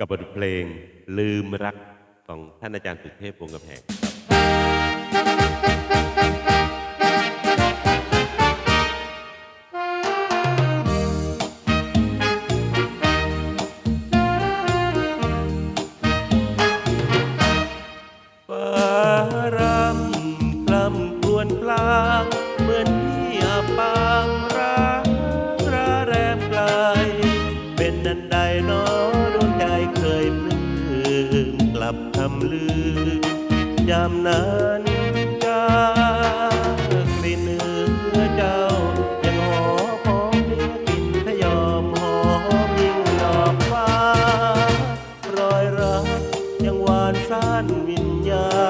กับบทเพลงลืมรักของท่านอาจารย์สุเทพวงศ์กำแพง ลือยามนั้นจากกลิ่นเนื้อเจ้า ยังหอมหอมเนื้อกลิ่นพยอมหอมยิ่งดอกฟ้ารอยรักยังหวานซ่านวิญญาณ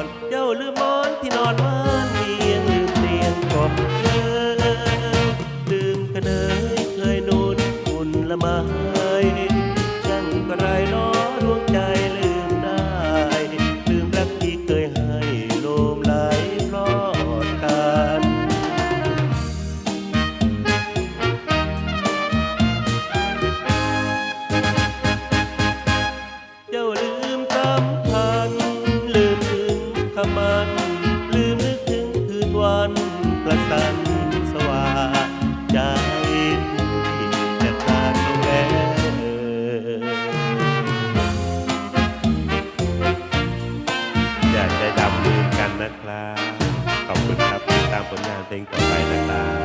อนเจ้าลืมมอนที่นอนมานเตียงลืมเตียงกบเดิลืมกระเดยเคยนุ่นอุ่นละมา กันสว่างใจจะขาดลงแล้วอยากใจดำลืมกันนะครับ ขอบคุณครับติดตามผลงานเพลงต่อไปนะครับ